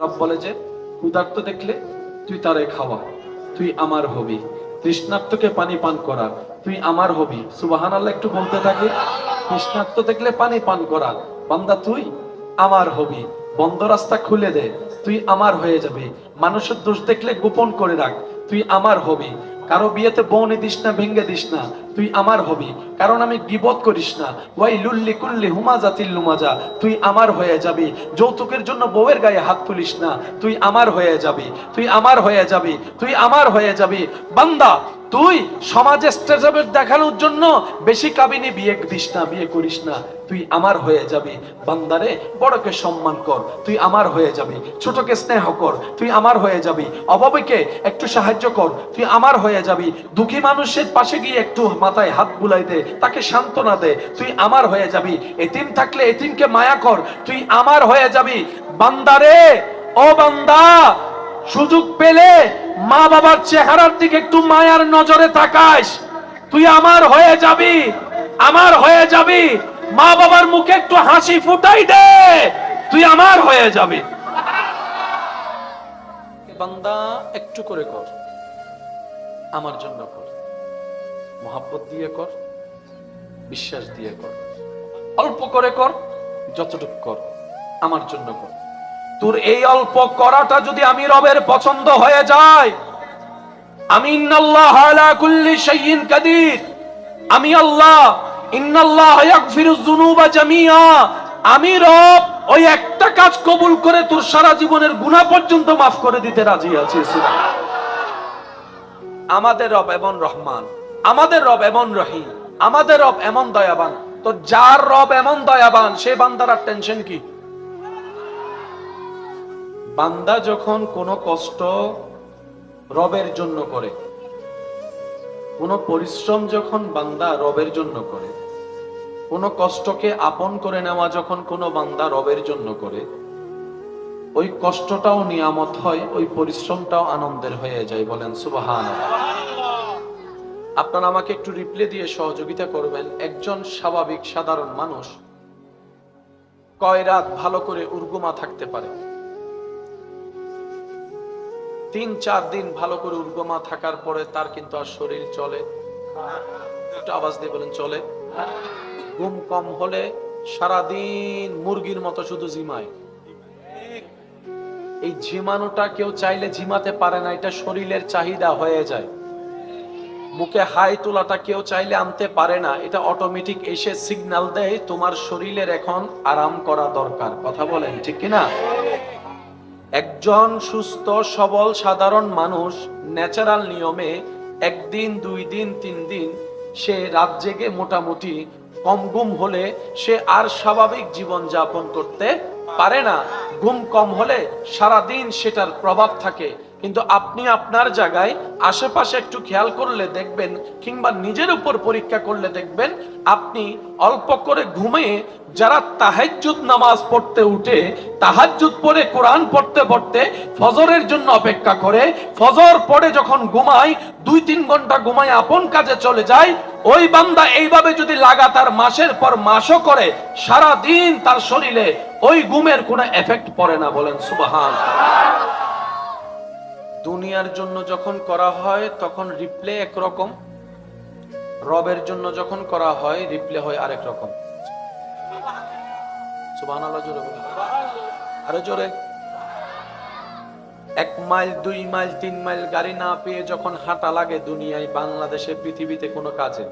রব বলে যে, ক্ষুধার্ত দেখলে তুই তারে খাওয়া, তুই আমার হবি। তৃষ্ণার্তকে পানি পান করা, তুই আমার হবি। সুবাহান আল্লাহ একটু বলতে থাকে। তৃষ্ণার্ত দেখলে পানি পান করা, বান্দা তুই আমার হবি। বন্ধ রাস্তা খুলে দে, তুই আমার হয়ে যাবে। মানুষের দোষ দেখলে গোপন করে রাখ, তুই আমার হবি। কারও বিয়েতে বউনি দিস না ভেঙ্গে দিস না। তুই আমার হবি। কারণ আমি বিপদ করিস না। ওয়াই লুল্লি কুল্লি হুমাজা তিল্লুমাজা তুই আমার হয়ে যাবি। যৌতুকের জন্য বউয়ের গায়ে হাত তুলিস না। তুই আমার হয়ে যাবি। তুই আমার হয়ে যাবি। তুই আমার হয়ে যাবি। বান্দা! তুই সমাজে স্টেজের দেখানোর জন্য বেশি কাবিনী বিয়ে দিস না, বিয়ে করিস না। তুই আমার হয়ে যাবি। বান্দারে, বড়কে সম্মান কর। তুই আমার হয়ে যাবি। ছোটকে স্নেহ কর। তুই আমার হয়ে যাবি। অভাবীকে একটু সাহায্য কর। তুই আমার হয়ে যাবি। দুঃখী মানুষের পাশে গিয়ে একটু মাথায় হাত বুলাই দে। তাকে সান্ত্বনা দে। তুই আমার হয়ে যাবি। এতিম থাকলে এতিমকে মায়া কর। তুই আমার হয়ে যাবি। বান্দারে, ও বান্দা! সুযোগ পেলে মা বাবার চেহারার দিকে একটু মায়ার নজরে তাকাস। তুই আমার হয়ে যাবি, আমার হয়ে যাবি। মা বাবার মুখে একটু হাসি ফুটাই দে, তুই আমার হয়ে যাবি। বান্দা, একটু করে কর। আমার জন্য কর। মোহাব্বত দিয়ে কর, বিশ্বাস দিয়ে কর। অল্প করে কর, যতটুক কর, আমার জন্য কর। তোর এই অল্প করাটা যদি আমি রবের পছন্দ হয়ে যায়, আমি কাদির। আমি আল্লাহ আমি রব, ওই একটা কাজ কবুল করে তোর সারা জীবনের গুনাহ পর্যন্ত মাফ করে দিতে রাজি আছি আমাদের রব এমন রহমান, আমাদের রব এমন রহিম, আমাদের রব এমন দয়াবান। তো যার রব এমন দয়াবান, সে বান্দার টেনশন কি? বান্দা যখন কোনো কষ্ট রবের জন্য করে, কোনো পরিশ্রম যখন বান্দা রবের জন্য করে, কোনো কষ্টকে আপন করে নেওয়া যখন কোনো বান্দা রবের জন্য করে, ওই কষ্টটাও নিয়ামত হয়, ওই পরিশ্রমটাও আনন্দের হয়ে যায় বলেন সুবাহান আপনারা আমাকে একটু রিপ্লে দিয়ে সহযোগিতা করবেন। একজন স্বাভাবিক সাধারণ মানুষ কয় রাত ভালো করে উর্গুমা থাকতে পারে? তিন চার দিন ভালো করে উর্গমা থাকার পরে তার কিন্তু আর শরীর চলে। আওয়াজ দিয়ে বলেন, চলে। ঘুম কম হলে সারাদিন মুরগির মতো শুধু জিমায় এই ঝিমানোটা কেউ চাইলে ঝিমাতে পারে না, এটা শরীরের চাহিদা হয়ে যায়। মুখে হাই তোলাটা কেউ চাইলে আনতে পারে না, এটা অটোমেটিক এসে সিগন্যাল দেয় তোমার শরীরের এখন আরাম করা দরকার। কথা বলেন, ঠিক কিনা? একজন সুস্থ, সবল, সাধারণ মানুষ ন্যাচারাল নিয়মে একদিন, দুই দিন, তিন দিন সে রাত জেগে মোটামুটি কম ঘুম হলে সে আর স্বাভাবিক জীবন যাপন করতে পারে না। ঘুম কম হলে সারা দিন সেটার প্রভাব থাকে। কিন্তু আপনি আপনার জায়গায় আশেপাশে একটু খেয়াল করলে দেখবেন কিংবা নিজের উপর পরীক্ষা করলে দেখবেন আপনি অল্প করে ঘুমিয়ে যারা তাহাজ্জুদ নামাজ পড়তে উঠে, তাহাজ্জুদ পড়ে, কোরআন পড়তে পড়তে ফজরের জন্য অপেক্ষা করে, ফজর পড়ে যখন ঘুমায়, দুই তিন ঘণ্টা ঘুমায় আপন কাজে চলে যায়, ওই বান্দা এইভাবে যদি লাগাতার মাসের পর মাসও করে সারা দিন তার শরীরে ওই ঘুমের কোনো এফেক্ট পড়ে না বলেন সুবাহান দুনিয়ার জন্য যখন করা হয়, তখন রিপ্লে একরকম। রবের জন্য যখন করা হয় রিপ্লে হয় আরেক রকম। জোরে আরও জোরে। এক মাইল, দুই মাইল, তিন মাইল গাড়ি না পেয়ে যখন হাঁটা লাগে দুনিয়ায়, বাংলাদেশে, পৃথিবীতে কোনো কাজে,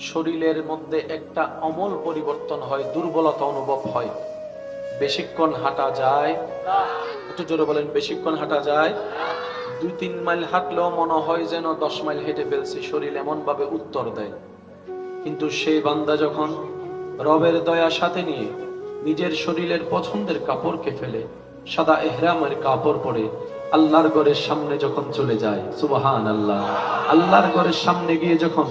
শরীরের মধ্যে একটা অমল পরিবর্তন হয়, দুর্বলতা অনুভব হয়। বেশিক্ষণ হাঁটা যায়। একটু জোরে বলেন, বেশিক্ষণ হাঁটা যায়। দুই, তিন মাইল হাঁটলেও মনে হয় যেন দশ মাইল হেঁটে ফেলছি, শরীর এমন ভাবে উত্তর দেয়। কিন্তু সেই বান্দা যখন রবের দয়া সাথে নিয়ে নিজের শরীরের পছন্দের কাপড়কে ফেলে, সাদা এহরামের কাপড় পরে আল্লাহর ঘরের সামনে যখন চলে যায় সুবহান আল্লাহ আল্লাহর ঘরের সামনে গিয়ে যখন,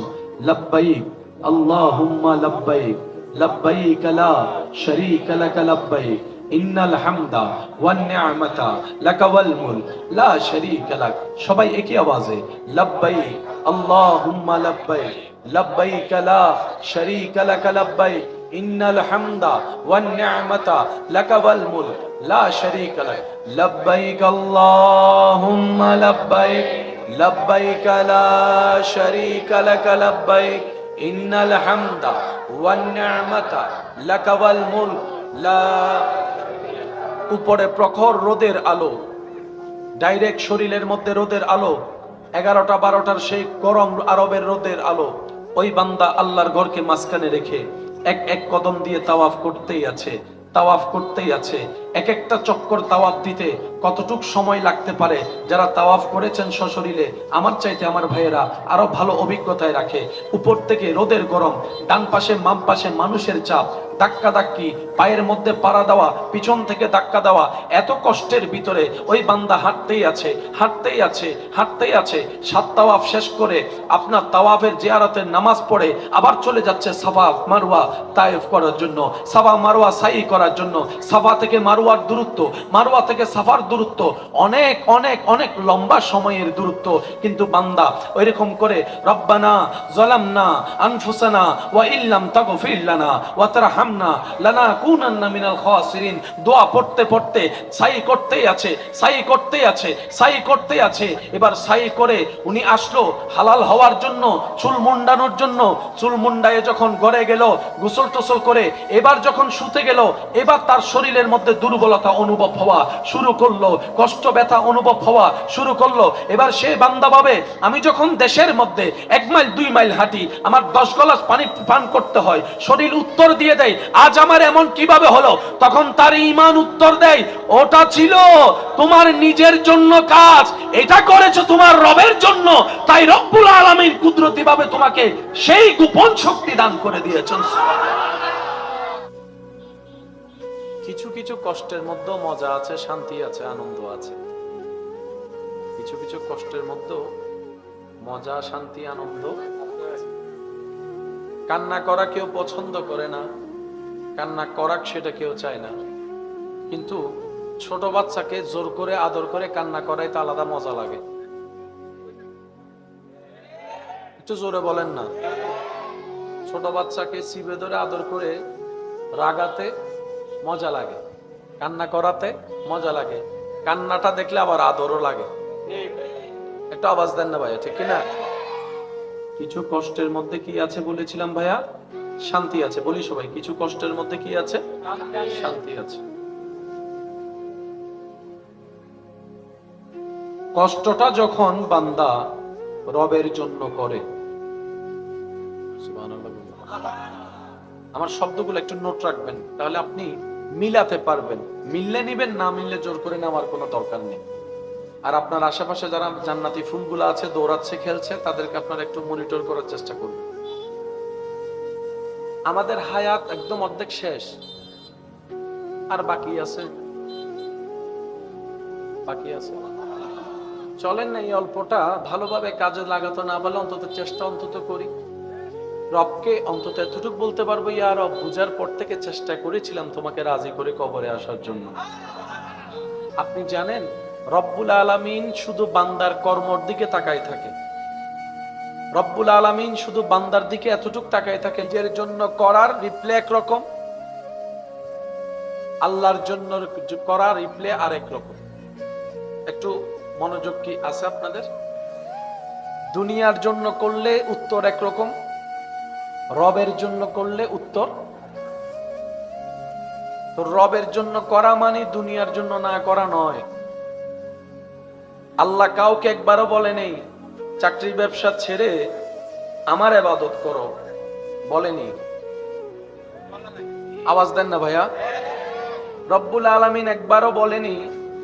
লাব্বাইক লাব্বাইক লাব্বাইক লা শারীকা লাক লাব্বাইক ইন্নাল হামদা ওয়ান নি'মাতা লাকা ওয়াল মুলক লা শারীকা লাক সবাই একই আওয়াজে লাব্বাইক আল্লাহুম্মা লাব্বাইক লাব্বাইক লা শারীকা লাক লাব্বাইক ইন্নাল হামদা ওয়ান নি'মাতা লাকা ওয়াল মুলক লা শারীকা লাক লাব্বাইক আল্লাহুম্মা লাব্বাইক লাব্বাইক লা শারীকা লাক লাব্বাইক ইন্নাল ওয়ান নি'মাতা লাকা ওয়াল লা উপরে প্রখর রোদের আলো, ডাইরেক্ট শরীরের মধ্যে রোদের আলো, এগারোটা বারোটার সেই গরম আরবের রোদের আলো, ওই বান্দা আল্লাহর ঘরকে মাঝখানে রেখে এক এক কদম দিয়ে তাওয়াফ করতেই আছে। তাওয়াফ করতেই আছে। এক একটা চক্কর তাওয়াফ দিতে কতটুক সময় লাগতে পারে? যারা তাওয়াফ করেছেন সশরীরে, আমার চাইতে আমার ভাইয়েরা আরও ভালো অভিজ্ঞতায় রাখে। উপর থেকে রোদের গরম, ডান পাশে মাম পাশে মানুষের চাপ ধাক্কা ধাক্কি, পায়ের মধ্যে পাড়া দেওয়া, পিছন থেকে ধাক্কা দেওয়া, এত কষ্টের ভিতরে ওই বান্দা হাঁটতেই আছে হাঁটতেই আছে হাঁটতেই আছে। সাত তাওয়াফ শেষ করে আপনার তাওয়াফের জিয়ারতের নামাজ পড়ে আবার চলে যাচ্ছে সাফা মারুয়া তায়েফ করার জন্য। সাফা মারুয়া সাই করার জন্য। সাফা থেকে মারুয়ার দূরত্ব মারুয়া থেকে সাফার দূরত্ব অনেক অনেক অনেক লম্বা সময়ের দূরত্ব। কিন্তু বান্দা ওইরকম করে, রব্বানা জলামনা আনফুসানা ওয়া ইল্লাম তাগফির লানা ওয়া তারহামনা লানা কুনান্না মিনাল খাসিরিন। দোয়া পড়তে পড়তে সাই করতেই আছে, সাই করতেই আছে, সাই করতেই আছে। এবার সাই করে উনি আসলো হালাল হওয়ার জন্য, চুল মুন্ডানোর জন্য। চুল মুন্ডায়ে যখন ঘরে গেল, গোসল টোসল করে এবার যখন শুতে গেল, এবার তার শরীরের মধ্যে দুর্বলতা অনুভব হওয়া শুরু করল, কষ্ট ব্যথা অনুভব হওয়া শুরু করল। এবার সে বান্দা ভাবে, আমি যখন দেশের মধ্যে এক মাইল, দুই মাইল হাঁটি, আমার দশ গলাস পানি পান করতে হয়, শরীর উত্তর দিয়ে দেয় আজ আমার এমন কীভাবে হলো? তখন তার ইমান উত্তর দেয়, ওটা ছিল তোমার নিজের জন্য কাজ। এটা করেছ তোমার রবের জন্য। তাই রব্বুল আলামিন কুদরতি ভাবে তোমাকে সেই গোপন শক্তি দান করে দিয়েছেন। কিছু কিছু কষ্টের মধ্যেও মজা আছে, শান্তি আছে, আনন্দ আছে। কিছু কিছু কষ্টের মধ্যেও মজা, শান্তি, আনন্দ কান্না করা কেউ পছন্দ করে না। কান্না করাক সেটা কেউ চায় না। কিন্তু ছোট বাচ্চাকে জোর করে, আদর করে কান্না করাই তো আলাদা মজা লাগে। একটু জোরে বলেন না। ছোট বাচ্চাকে চিবে ধরে, আদর করে রাগাতে মজা লাগে। কান্না করাতে মজা লাগে। কান্নাটা দেখলে আবার আদরও লাগে। একটু আওয়াজ দেন না ভাইয়া, ঠিক কিনা? কিছু কষ্টের মধ্যে কি আছে বলেছিলাম ভাইয়া? শান্তি আছে, বলি সবাই, কিছু কষ্টের মধ্যে কি আছে? শান্তি আছে। কষ্টটা যখন বান্দা রবের জন্য করে আমার শব্দগুলো একটু নোট রাখবেন, তাহলে আপনি মিলাতে পারবেন। মিললে নিবেন, না মিললে জোর করে নেওয়ার কোনো দরকার নেই। আর আপনার আশেপাশে যারা জান্নাতি ফুলগুলো আছে, দৌড়াচ্ছে, খেলছে, তাদেরকে আপনারা একটু মনিটর করার চেষ্টা করবেন। আমাদের হায়াত একদম অর্ধেক শেষ। আর বাকি আছে? বাকি আছে। চলেন না এই অল্পটা। ভালোভাবে কাজে লাগাতে না পারলে অন্তত চেষ্টা অন্তত করি। রবকে অন্তত এতটুকু বলতে পারব, ইয়া রব, বুঝার পর থেকে চেষ্টা করেছিলাম তোমাকে রাজি করে কবরে আসার জন্য। আপনি জানেন, রব্বুল আলামিন শুধু বান্দার কর্মর দিকে তাকাই থাকে। রব্বুল আলামিন শুধু বান্দার দিকে এতটুক তাকায় থাকে এর জন্য করার রিপ্লে একরকম আল্লাহর জন্য করার রিপ্লে আরেক রকম। একটু মনোযোগ কি আছে আপনাদের? দুনিয়ার জন্য করলে উত্তর একরকম রবের জন্য করলে উত্তর। তো রবের জন্য করা মানে দুনিয়ার জন্য না করা নয়। আল্লাহ কাউকে একবারও বলে নেই চাকরির ব্যবসা ছেড়ে আমার এবাদত করো। বলেনি। আওয়াজ দেন না ভাইয়া। রব্বুল আলামিন একবারও বলেনি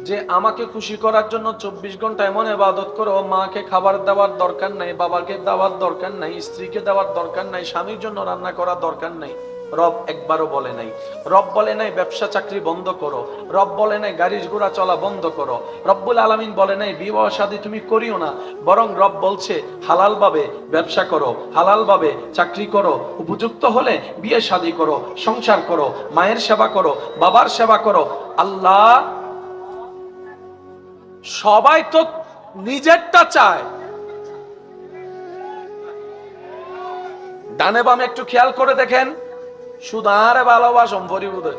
যে আমাকে খুশি করার জন্য চব্বিশ ঘণ্টা এমন এবাদত করো, মাকে খাবার দেওয়ার দরকার নাই, বাবাকে দেওয়ার দরকার নাই, স্ত্রীকে দেওয়ার দরকার নাই, স্বামীর জন্য রান্না করার দরকার নাই। রব একবারও বলে নাই। রব বলে নাই, ব্যবসা চাকরি বন্ধ করো। রব বলে নাই গাড়ি ঘোড়া চলা বন্ধ করো। রব্বুল আলামিন বলে নাই, বিবাহ শাদী তুমি করিও না। বরং রব বলছে, হালালভাবে ব্যবসা করো, হালালভাবে চাকরি করো, উপযুক্ত হলে বিয়ে শাদী করো, সংসার করো, মায়ের সেবা করো, বাবার সেবা করো। আল্লাহ সবাই তো নিজেরটা চায়। ডানে বামে একটু খেয়াল করে দেখেন। শুধু ভালোবাসম পরিবুদে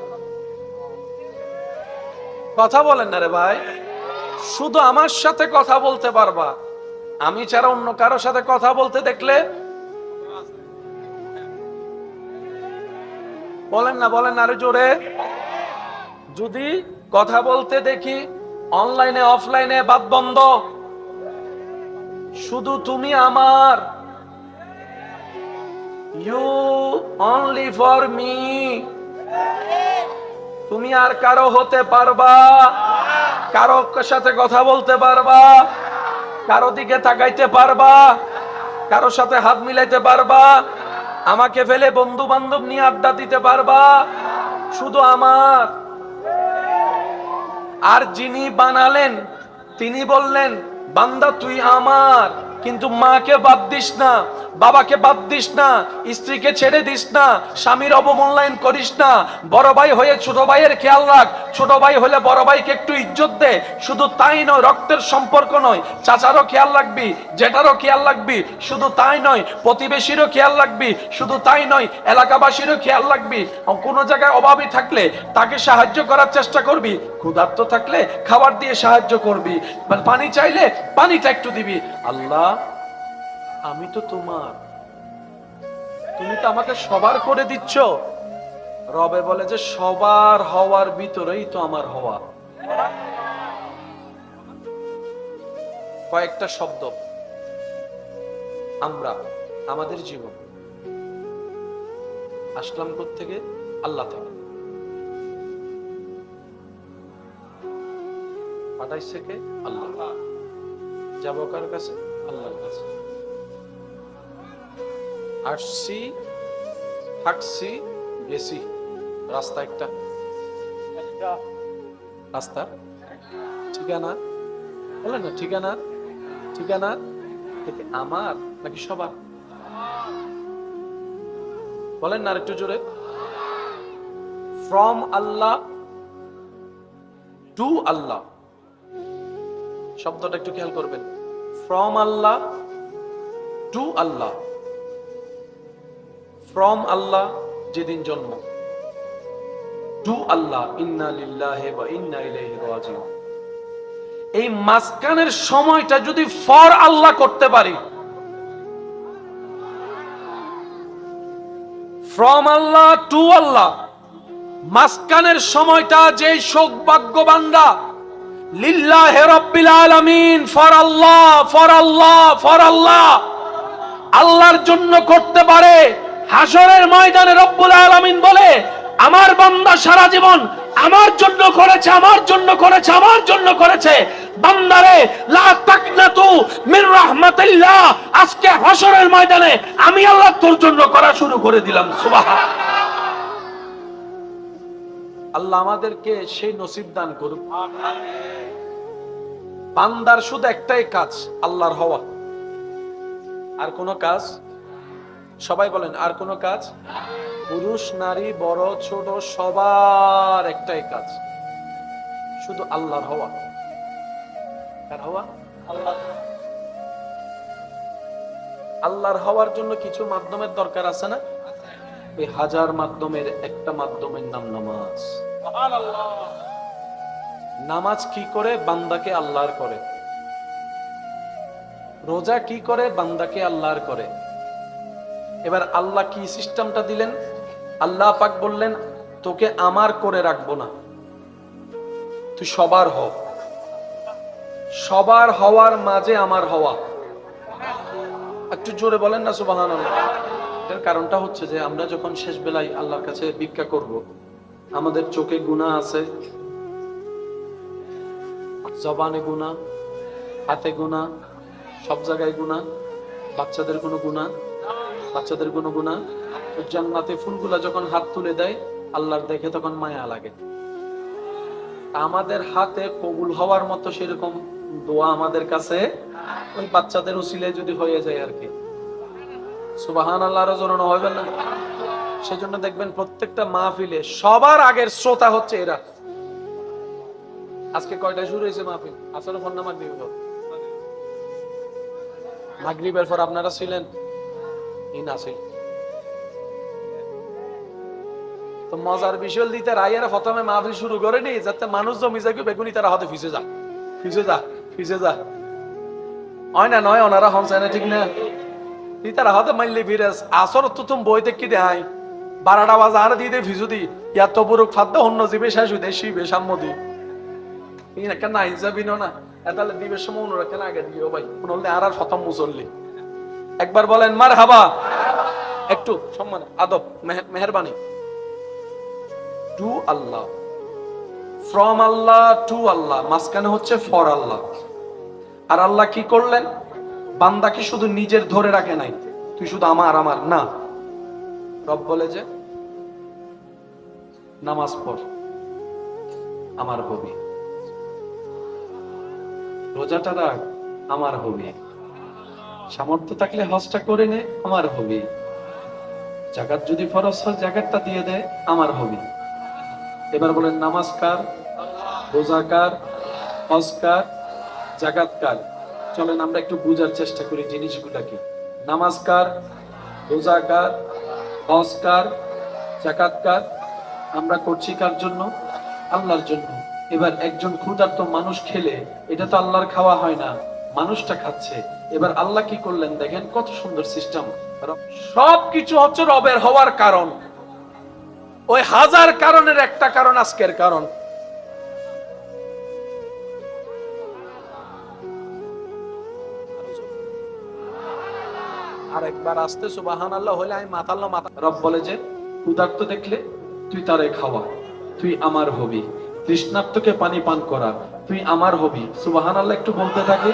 কথা বলেন না রে ভাই। শুধু আমার সাথে কথা বলতে পারবা। আমি ছাড়া অন্য কারোর সাথে কথা বলতে দেখলে? বলেন না, বলেন আরে জোরে। যদি কথা বলতে দেখি অনলাইনে, অফলাইনে বাদ বন্ধ। শুধু তুমি আমার ইউ অনলি ফর মি তুমি আর কারও হতে পারবা। কারও সাথে কথা বলতে পারবা। কারও দিকে তাকাইতে পারবা। কারও সাথে হাত মিলাইতে পারবা। আমাকে ফেলে বন্ধু বান্ধব নিয়ে আড্ডা দিতে পারবা। শুধু আমার। আর যিনি বানালেন, তিনি বললেন, বান্দা তুই আমার। কিন্তু মাকে বাদ দিস না, বাবাকে বাদ দিস না, স্ত্রীকে ছেড়ে দিস না, স্বামীর অবমূল্যায়ন করিস না, বড় ভাই হয়ে ছোট ভাইয়ের খেয়াল রাখ ছোট ভাই হলে বড় ভাইকে একটু ইজ্জত দে। শুধু তাই নয়, রক্তের সম্পর্ক নয়। চাচারও খেয়াল রাখবি, জেঠারও খেয়াল রাখবি। শুধু তাই নয়, প্রতিবেশীরও খেয়াল রাখবি। শুধু তাই নয়, এলাকাবাসীরও খেয়াল রাখবি। কোনো জায়গায় অভাবী থাকলে তাকে সাহায্য করার চেষ্টা করবি। ক্ষুধার্ত থাকলে খাবার দিয়ে সাহায্য করবি। পানি চাইলে পানিটা একটু দিবি। আল্লাহ, আমি তো তোমার। তুমি তো আমাকে সবার করে দিচ্ছ। রবে বলে যে, সবার হওয়ার ভিতরেই তো আমার হওয়া। কয়েকটা শব্দ। আমরা, আমাদের জীবন। আসলাম থেকে আল্লাহ থেকে। পাঠাইছে কে? আল্লাহ। যাব কার কাছে? আল্লাহর কাছে। আসছি থাকছি গেছি। রাস্তা একটা। রাস্তা? ঠিকানা? বলেন না ঠিকানা? ঠিকানা? আমার নাকি সবার? বলেন না একটু জোরে। ফ্রম আল্লাহ টু আল্লাহ শব্দটা একটু খেয়াল করবেন। From Allah to Allah from Allah যেদিন জন্ম। টু আল্লাহ, ইন্না ইন্না ইলাইহি রাজিউন এই মাঝখানের সময়টা যদি ফর আল্লাহ করতে পারি ফ্রম আল্লাহ টু আল্লাহ, মাঝখানের সময়টা যে রব্বিল আলামিন for Allah for Allah for Allah আল্লাহর জন্য করতে পারে। হাসরের ময়দানে রব্বুল আলামিন বলে আমার বান্দা সারা জীবন আমার জন্য করেছে, আমার জন্য করেছে, আমার জন্য করেছে। বান্দারে, লা তাকনাতু মিন রাহমাতিল্লাহ। আজকে হাসরের ময়দানে আমি আল্লাহ তোর জন্য করা শুরু করে দিলাম, সুবহান। আল্লাহ আমাদেরকে সেই নসিব দান করুক। বান্দার শুধু একটাই কাজ, আল্লাহর হওয়া। আর কোন কাজ? সবাই বলেন, আর কোনো কাজ? পুরুষ, নারী, বড়, ছোট, সবার একটাই কাজ। শুধু আল্লাহর হওয়া। কার হওয়া? আল্লাহ আল্লাহর হওয়ার জন্য কিছু মাধ্যমের দরকার আছে না? এই হাজার মাধ্যমের একটা মাধ্যমের নাম নামাজ। নামাজ কি করে? বান্দাকে আল্লাহর করে। রোজা কি করে? বান্দাকে আল্লাহর করে। এবার আল্লাহ কি সিস্টেমটা দিলেন? আল্লাহ পাক বললেন, তোকে আমার করে রাখব না। তুই সবার হ। সবার হওয়ার মাঝে আমার হওয়া। একটু জোরে বলেন না সুবাহান এটার কারণটা হচ্ছে যে আমরা যখন শেষ বেলায় আল্লাহর কাছে ভিক্ষা করব, আমাদের চোখে গুণা আছে, জবানে গুণা, হাতে গুণা, সব জায়গায় গুণা, বাচ্চাদের কোনো গুণা বাচ্চাদের কোনো গুণা জান্নাতে ফুলগুলা যখন হাত তুলে দেয়, আল্লাহর দেখে তখন মায়া লাগে। আমাদের হাতে কবুল হওয়ার মতো সেরকম দোয়া আমাদের কাছে ওই বাচ্চাদের উসিলে যদি হয়ে যায় আর কি। সুবাহান আল্লাহর জন্য হবে না সেজন্য দেখবেন প্রত্যেকটা মাহফিলে সবার আগের শ্রোতা হচ্ছে এরা। আজকে কয়টায় শুরু হয়েছে মাহফিল? আসলে ফোন নাম্বার দিব মাগরিবের পর আপনারা ছিলেন? ইন আসিল তো মজার বিষয় দিতে রাইয়ের প্রথমে মাহফিল শুরু করে নি যাতে মানুষ জমি যাকে বেগুনি তারা হাতে ফিসে যা ফিসে যা ফিসে যা হয় না নয়, ওনারা হন না ঠিক না। তারা হাতে মাইলে ফিরে আসর তো তুমি বই দেখি দেয় বারোটা আর দিয়ে দে ফিজু দি। ইয়ার তো বুরুক ফাদ্দ অন্য জীবে শেষ হইতে শিবে সাম্মদি এই না কেন হিসাবই না তাহলে দিবের সময় অন্যরা কেন আগে দিও ভাই? আর আর প্রথম মুসল্লি। একবার বলেন মার হাবা একটু সম্মান, আদব, মেহ- মেহরবানি। To Allah from Allah to Allah মাঝখানে হচ্ছে ফর আল্লাহ আর আল্লাহ কি করলেন? বান্দাকে শুধু নিজের ধরে রাখে নাই। তুই শুধু আমার আমার। না। রব বলে যে, নামাজ পড়। আমার হবি। রোজাটা রাখ, আমার হবি। সামর্থ্য থাকলে হজটা করে নে, আমার হবে। জাকাত যদি ফরজ হয়, জাকাতটা দিয়ে দেয় আমার হবে। এবার বলেন, নামাজ কার? রোজা কার? চলেন, আমরা একটু বুঝার চেষ্টা করি জিনিসগুলা কি নামাজ কার? রোজা কার? হজ কার? জাকাত কার? আমরা করছি কার জন্য? আল্লাহর জন্য। এবার একজন ক্ষুধার্ত মানুষ খেলে, এটা তো আল্লাহর খাওয়া হয় না। মানুষটা খাচ্ছে। এবার আল্লাহ কি করলেন দেখেন, কত সুন্দর সিস্টেম সব কিছু হচ্ছে রবের হওয়ার কারণ। ওই হাজার কারণের একটা কারণ আজকের কারণ। আরেকবার আসতে সুবাহান আল্লাহ হলে আমি মাতাল্লাহ মাতা রব বলে যে, ক্ষুধার্ত দেখলে তুই তারে খাওয়া, তুই আমার হবি। তৃষ্ণার্তকে পানি পান করা, তুই আমার হবি। সুবাহান আল্লাহ একটু বলতে থাকে।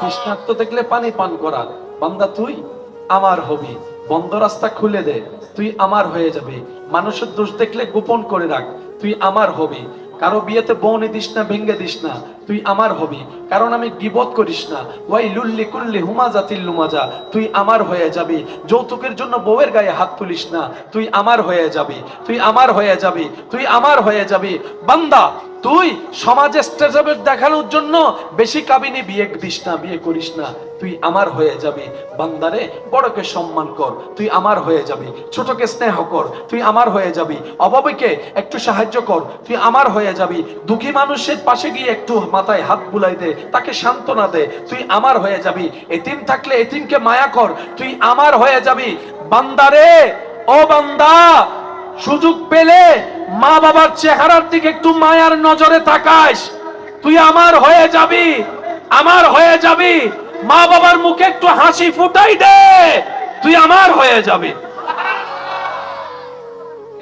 তৃষ্ণার্ত দেখলে পানি পান করা। বান্দা, তুই আমার হবি। বন্ধ রাস্তা খুলে দে। তুই আমার হয়ে যাবে। মানুষের দোষ দেখলে গোপন করে রাখ। তুই আমার হবি। কারও বিয়েতে বউনি দিস না ভেঙ্গে দিস না। তুই আমার হবি, কারণ আমি গিবত করিস না। ওয়াই লুল্লি কুল্লি হুমাজা তিল্লুমাজা তুই আমার হয়ে যাবি। যৌতুকের জন্য বউয়ের গায়ে হাত তুলিস না, তুই আমার হয়ে যাবি। তুই আমার হয়ে যাবি, তুই আমার হয়ে যাবি। বান্দা, তুই সমাজে স্টেজের দেখানোর জন্য বেশি কাবিনী বিয়ে দিস না, বিয়ে করিস না। তুই আমার হয়ে যাবি। বান্দারে বড়কে সম্মান কর, তুই আমার হয়ে যাবি। ছোটকে স্নেহ কর, তুই আমার হয়ে যাবি। অভাবীকে একটু সাহায্য কর, তুই আমার হয়ে যাবি। দুঃখী মানুষের পাশে গিয়ে একটু মাথায় হাত বুলাই দে, তাকে সান্ত্বনা দে। তুই আমার হয়ে যাবি। এতিম থাকলে এতিমকে মায়া কর। তুই আমার হয়ে যাবি। বান্দারে, ও বান্দা, সুযোগ পেলে মা বাবার চেহারার দিকে একটু মায়ার নজরে তাকাস। তুই আমার হয়ে যাবি। আমার হয়ে যাবি। মা বাবার মুখে একটু হাসি ফুটাই দে। তুই আমার হয়ে যাবি।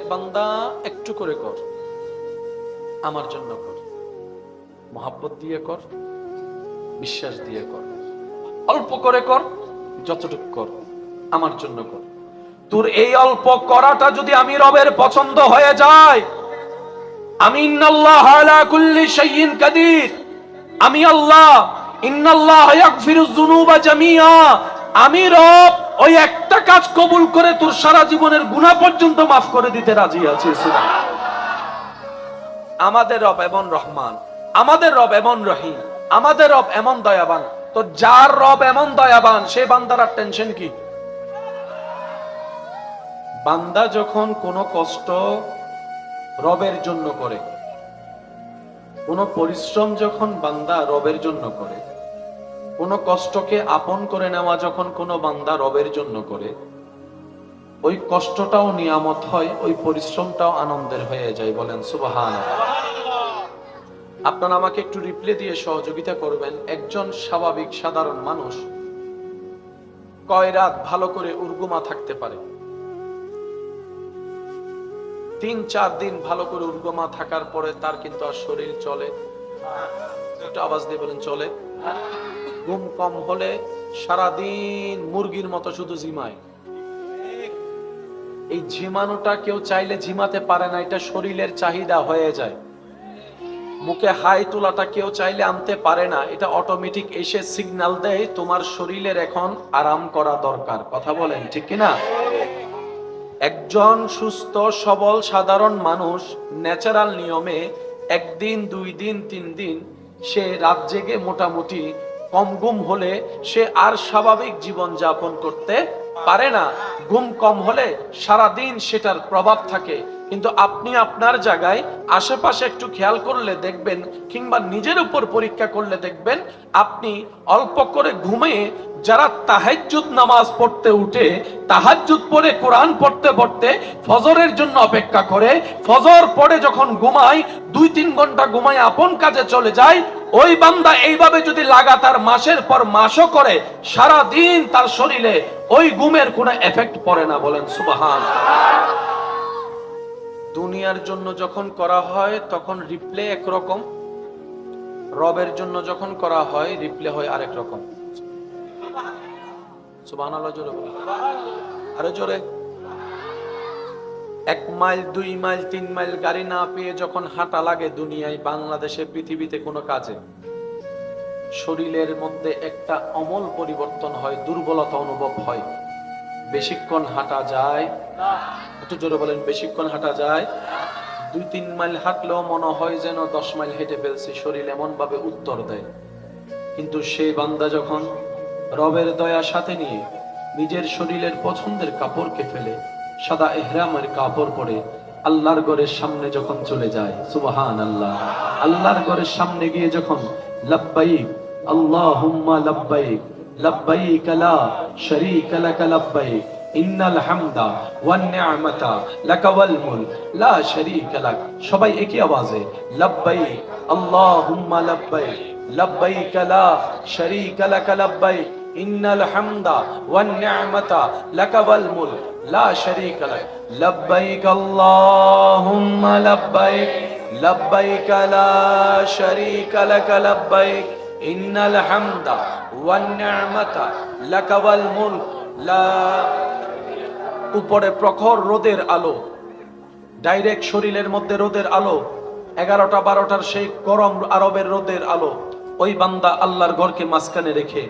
বান্দা, একটু করে কর। আমার জন্য কর। মহাব্বত দিয়ে কর, বিশ্বাস দিয়ে কর, অল্প করে কর, যতটুকু কর, আমার জন্য কর। তোর এই অল্প করাটা যদি আমি রবের পছন্দ হয়ে যায়, আমি কাদির। আমি আল্লাহ আমি রব, ওই একটা কাজ কবুল করে তোর সারা জীবনের গুনাহ পর্যন্ত মাফ করে দিতে রাজি আছি আমাদের রব এমন রহমান। আমাদের রব এমন রহিম, আমাদের রব এমন দয়াবান। তো যার রব এমন দয়াবান, সে বান্দার আর টেনশন কি? বান্দা যখন কোনো কষ্ট রবের জন্য করে, কোনো পরিশ্রম যখন বান্দা রবের জন্য করে, কোনো কষ্টকে আপন করে নেওয়া যখন কোনো বান্দা রবের জন্য করে, ওই কষ্টটাও নিয়ামত হয়, ওই পরিশ্রমটাও আনন্দের হয়ে যায় বলেন সুবাহান আপনারা আমাকে একটু রিপ্লে দিয়ে সহযোগিতা করবেন। একজন স্বাভাবিক সাধারণ মানুষ। কয় রাত ভালো করে উর্গুমা থাকতে পারে? তিন, চার দিন ভালো করে উর্গমা থাকার পরে তার কিন্তু আর শরীর চলে। একটু আওয়াজ দিয়ে বলেন, চলে। ঘুম কম হলে সারাদিন মুরগির মতো শুধু জিমায় এই ঝিমানোটা কেউ চাইলে ঝিমাতে পারে না, এটা শরীরের চাহিদা হয়ে যায়। মুখে হাই তোলাটা কেউ চাইলে আনতে পারে না। এটা অটোমেটিক এসে সিগন্যাল দেয়, তোমার শরীরের এখন আরাম করা দরকার। কথা বলেন, ঠিক কিনা? একজন সুস্থ, সবল, সাধারণ মানুষ ন্যাচারাল নিয়মে একদিন, দুই দিন, তিন দিন সে রাত জেগে মোটামুটি কম ঘুম হলে সে আর স্বাভাবিক জীবন যাপন করতে পারে না। ঘুম কম হলে সারা দিন সেটার প্রভাব থাকে। কিন্তু আপনি আপনার জায়গায় আশেপাশে একটু খেয়াল করলে দেখবেন কিংবা নিজের উপর পরীক্ষা করলে দেখবেন আপনি অল্প করে ঘুমিয়ে যারা তাহাজ্জুদ নামাজ পড়তে উঠে, তাহাজ্জুদ পড়ে, কোরআন পড়তে পড়তে ফজরের জন্য অপেক্ষা করে, ফজর পড়ে যখন ঘুমায়, দুই তিন ঘণ্টা ঘুমায় আপন কাজে চলে যায়, ওই বান্দা এইভাবে যদি লাগাতার মাসের পর মাসও করে সারা দিন তার শরীরে ওই ঘুমের কোনো এফেক্ট পড়ে না বলেন, সুবাহান। দুনিয়ার জন্য যখন করা হয়, তখন রিপ্লে একরকম। রবের জন্য যখন করা হয় রিপ্লে হয় আরেক রকম। জোরে আরও জোরে। এক মাইল, দুই মাইল, তিন মাইল গাড়ি না পেয়ে যখন হাঁটা লাগে দুনিয়ায়, বাংলাদেশে, পৃথিবীতে কোনো কাজে, শরীরের মধ্যে একটা অমল পরিবর্তন হয়, দুর্বলতা অনুভব হয়। বেশিক্ষণ হাঁটা যায়। একটু জোরে বলেন, বেশিক্ষণ হাঁটা যায়। দুই, তিন মাইল হাঁটলেও মনে হয় যেন দশ মাইল হেঁটে ফেলছি, শরীর এমন ভাবে উত্তর দেয়। কিন্তু সেই বান্দা যখন রবের দয়া সাথে নিয়ে নিজের শরীরের পছন্দের কাপড়কে ফেলে, সাদা এহরামের কাপড় পরে আল্লাহর ঘরের সামনে যখন চলে যায় সুবহান আল্লাহ আল্লাহর ঘরের সামনে গিয়ে যখন, লাব্বাইক আল্লাহ হুম্মা লাব্বাইক লা শারীকা লাক লাব্বাইক ইন্নাল হামদা ওয়ান নি'মাতা লাকা ওয়াল মুলক লা শারীকা লাক সবাই একই আওয়াজে লাব্বাইক আল্লাহুম্মা লাব্বাইক লাব্বাইক লা শারীকা লাক লাব্বাইক ইন্নাল হামদা ওয়ান নি'মাতা লাকা ওয়াল মুলক লা শারীকা লাক লাব্বাইক আল্লাহুম্মা লাব্বাইক লাব্বাইক লা শারীকা লাক লাব্বাইক ইন্নাল ওয়ান নি'মাতা লাকা ওয়াল লা উপরে প্রখর রোদের আলো, ডাইরেক্ট শরীরের মধ্যে রোদের আলো, এগারোটা বারোটার সেই গরম আরবের রোদের আলো, ওই বান্দা আল্লাহর ঘরকে মাঝখানে রেখে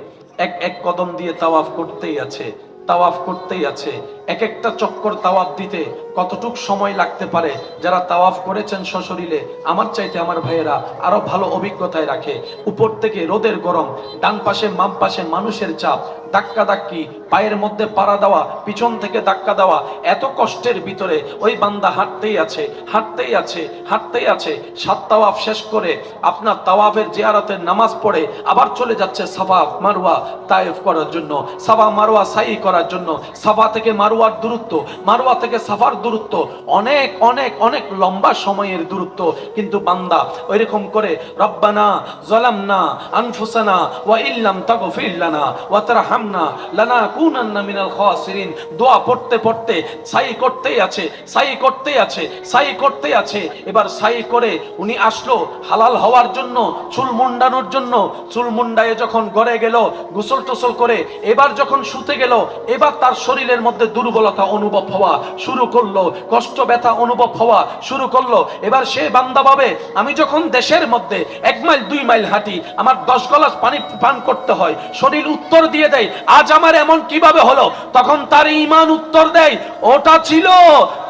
এক এক কদম দিয়ে তাওয়াফ করতেই আছে, তাওয়াফ করতেই আছে এক একটা চক্কর তাওয়াফ দিতে কতটুক সময় লাগতে পারে? যারা তাওয়াফ করেছেন সশরীরে, আমার চাইতে আমার ভাইয়েরা আরও ভালো অভিজ্ঞতায় রাখে। উপর থেকে রোদের গরম, ডান পাশে, বাম পাশে মানুষের চাপ, ধাক্কা ধাক্কি, পায়ের মধ্যে পাড়া দেওয়া, পিছন থেকে ধাক্কা দেওয়া, এত কষ্টের ভিতরে ওই বান্দা হাঁটতেই আছে হাঁটতেই আছে হাঁটতেই আছে। সাত তাওয়াফ শেষ করে আপনার তাওয়াফের জিয়ারতের নামাজ পড়ে আবার চলে যাচ্ছে সাফা মারুয়া তায়েফ করার জন্য, সাফা মারুয়া সাই করার জন্য, সাফা থেকে মারুয়ার দূরত্ব মারুয়া থেকে সাফার দূরত্ব, অনেক অনেক অনেক লম্বা সময়ের দূরত্ব। কিন্তু বান্দা ওইরকম করে, রব্বানা জলামনা আনফুসানা ওয়া ইল্লাম তাগফির লানা ওয়া তারহামনা লানাকুনান্না মিনাল খাসিরিন। দোয়া পড়তে পড়তে সাই করতেই আছে, সাই করতেই আছে, সাই করতেই আছে। এবার সাই করে উনি আসলো হালাল হওয়ার জন্য, চুল মুন্ডানোর জন্য। চুল মুন্ডায়ে যখন গড়ে গেল, গোসল টোসল করে এবার যখন শুতে গেল, এবার তার শরীরের মধ্যে দুর্বলতা অনুভব হওয়া শুরু করল, কষ্ট, ব্যথা অনুভব হওয়া শুরু করল। এবার সে বান্দা ভাবে, আমি যখন দেশের মধ্যে এক মাইল, দুই মাইল হাঁটি, আমার দশ গলাস পানি পান করতে হয়, শরীর উত্তর দিয়ে দেয়, আজ আমার এমন কীভাবে হলো? তখন তার ইমান উত্তর দেয়, ওটা ছিল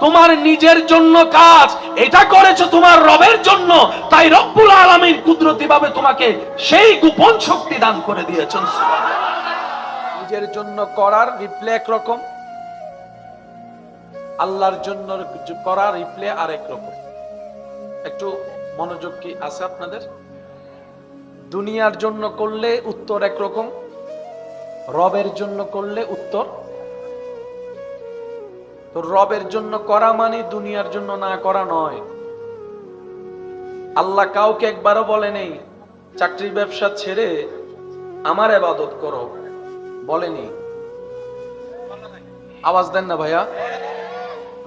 তোমার নিজের জন্য কাজ, এটা করেছ তোমার রবের জন্য, তাই রব্বুল আলামিন কুদরতি ভাবে তোমাকে সেই গোপন শক্তি দান করে দিয়েছেন। নিজের জন্য করার রিপ্লে একরকম আল্লাহর জন্য করা রিপ্লে আরেক রকম। একটু মনোযোগ কি আছে আপনাদের? দুনিয়ার জন্য করলে উত্তর একরকম রবের জন্য করলে উত্তর। তো রবের জন্য করা মানে দুনিয়ার জন্য না করা নয়। আল্লাহ কাউকে একবারও বলে নেই, চাকরির ব্যবসা ছেড়ে আমার এবাদত করো। বলেনি। আওয়াজ দেন না ভাইয়া।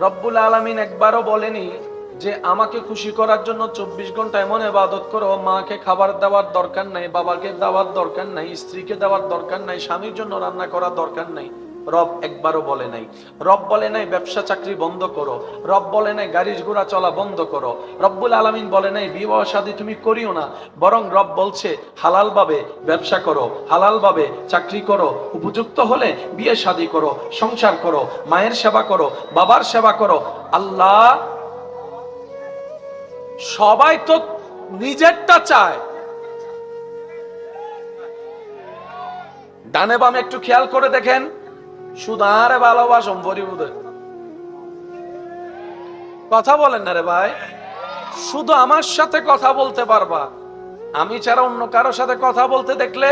রব্বুল আলমিন একবারও বলেনি যে আমাকে খুশি করার জন্য চব্বিশ ঘণ্টা এমন এবাদত করো, মাকে খাবার দেওয়ার দরকার নাই, বাবাকে দেওয়ার দরকার নাই, স্ত্রীকে দেওয়ার দরকার নাই, স্বামীর জন্য রান্না করার দরকার নাই। রব একবারও বলে নাই। রব বলে নাই, ব্যবসা চাকরি বন্ধ করো। রব বলে নাই গাড়ি ঘোড়া চলা বন্ধ করো। রব্বুল আলামিন বলে নাই, বিবাহ শাদী তুমি করিও না। বরং রব বলছে হালাল ভাবে ব্যবসা করো হালাল ভাবে চাকরি করো, উপযুক্ত হলে বিয়ে শাদী করো, সংসার করো, মায়ের সেবা করো, বাবার সেবা করো। আল্লাহ সবাই তো নিজেরটা চায়। ডানে বামে একটু খেয়াল করে দেখেন। সুদারে ভালোবাসম, পরিবুদে। কথা বলেন না রে ভাই। শুধু আমার সাথে কথা বলতে পারবা। আমি ছাড়া অন্য কারোর সাথে কথা বলতে দেখলে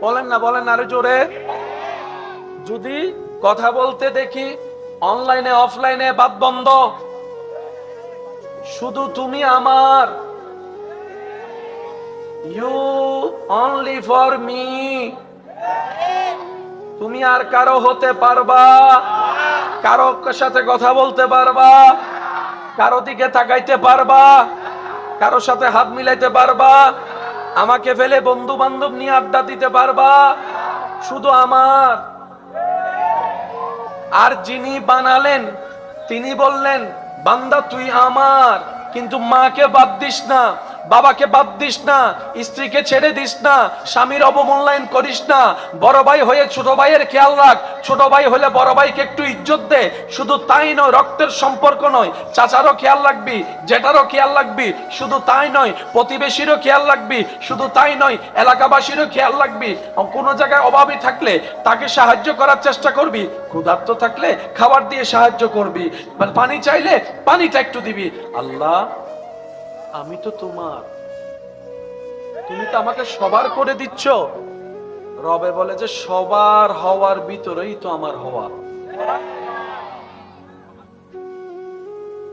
বলেন না, বলেন আরও জোরে। যদি কথা বলতে দেখি অনলাইনে, অফলাইনে বাদ বন্ধ। শুধু তুমি আমার ইউ অনলি ফর মি তুমি আর কারও হতে পারবা। কারও সাথে কথা বলতে পারবা। কারও দিকে তাকাইতে পারবা। কারও সাথে হাত মিলাইতে পারবা। আমাকে ফেলে বন্ধু বান্ধব নিয়ে আড্ডা দিতে পারবা। শুধু আমার। আর যিনি বানালেন, তিনি বললেন, বান্দা, তুই আমার। কিন্তু মাকে বাদ দিস না। বাবাকে বাদ দিস না, স্ত্রীকে ছেড়ে দিস না, স্বামীর অবমূল্যায়ন করিস না। বড় ভাই হয়ে ছোট ভাইয়ের খেয়াল রাখ। ছোট ভাই হলে বড় ভাইকে একটু ইজ্জত দে। শুধু তাই নয়, রক্তের সম্পর্ক নয়। চাচারও খেয়াল রাখবি, জেঠারও খেয়াল রাখবি, শুধু তাই নয়, প্রতিবেশীরও খেয়াল রাখবি, শুধু তাই নয়, এলাকাবাসীরও খেয়াল রাখবি। কোনো জায়গায় অভাবী থাকলে তাকে সাহায্য করার চেষ্টা করবি। ক্ষুধার্ত থাকলে খাবার দিয়ে সাহায্য করবি। মানে পানি চাইলে পানিটা একটু দিবি। আল্লাহ আমি তো তোমার। তুমি তো আমাকে সবার করে দিচ্ছ। রবে বলে যে সবার হওয়ার ভিতরেই তো আমার হওয়া।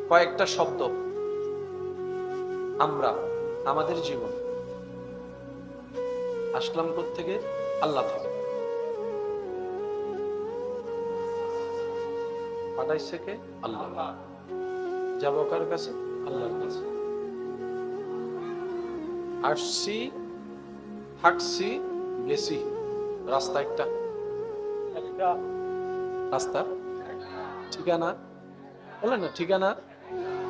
কয়েকটা শব্দ। আমরা, আমাদের জীবন। আসলাম থেকে আল্লাহ থেকে। পাঠাইছে কে? আল্লাহ। যাব কার কাছে? আল্লাহর কাছে। আসছি থাকছি গেছি। রাস্তা একটা। রাস্তা। ঠিকানা। বলেন না ঠিকানা?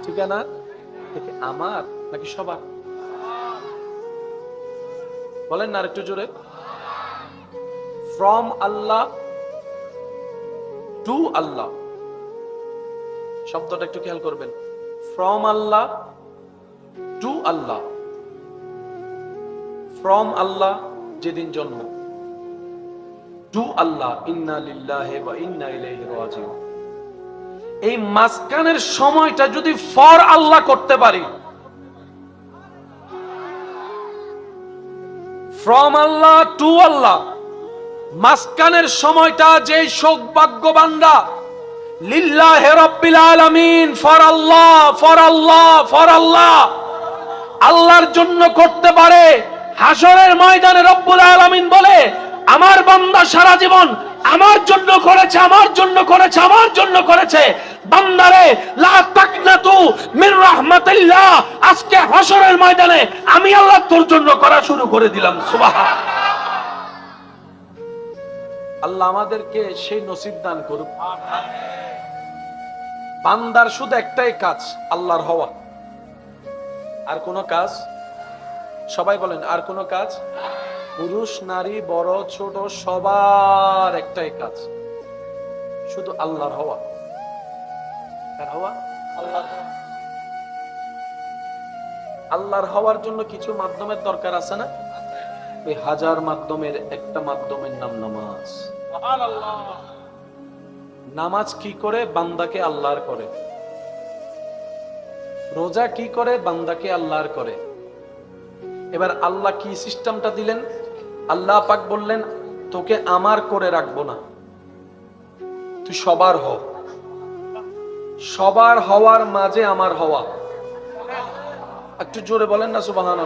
ঠিকানা? থেকে আমার নাকি সবার? বলেন না আরেকটু জোরে। ফ্রম আল্লাহ টু আল্লাহ শব্দটা একটু খেয়াল করবেন। From Allah to Allah from Allah যেদিন জন্ম। টু আল্লাহ ইন্না ওয়া ইন্না রাজিউন এই মাঝখানের সময়টা যদি ফর আল্লাহ করতে পারি ফ্রম আল্লাহ টু আল্লাহ মাঝখানের সময়টা যে সৌভাগ্যবানরা লিল্লাহ রব্বিল আলামিন for Allah for Allah for Allah আল্লাহর জন্য করতে পারে হাসরের ময়দানে রব্বুল আলামিন বলে, আমার বান্দা সারা জীবন আমার জন্য করেছে, আমার জন্য করেছে, আমার জন্য করেছে। বান্দারে আজকে হাসরের ময়দানে আমি আল্লাহ তোর জন্য করা শুরু করে দিলাম আল্লাহ আমাদেরকে সেই নসিব দান করুক। বান্দার শুধু একটাই কাজ, আল্লাহর হওয়া। আর কোন কাজ? সবাই বলেন, আর কোন কাজ? পুরুষ, নারী, বড়, ছোট, সবার একটাই কাজ। শুধু আল্লাহর হওয়া। হওয়া? আল্লাহর হওয়ার জন্য কিছু মাধ্যমের দরকার আছে না? ওই হাজার মাধ্যমের একটা মাধ্যমের নাম নামাজ। নামাজ কি করে? বান্দাকে আল্লাহর করে। রোজা কি করে? বান্দাকে আল্লাহর করে। এবার আল্লাহ কি সিস্টেমটা দিলেন? আল্লাহ পাক বললেন, তোকে আমার করে রাখব না। তুই সবার হ। সবার হওয়ার মাঝে আমার হওয়া। একটু জোরে বলেন না সুবাহান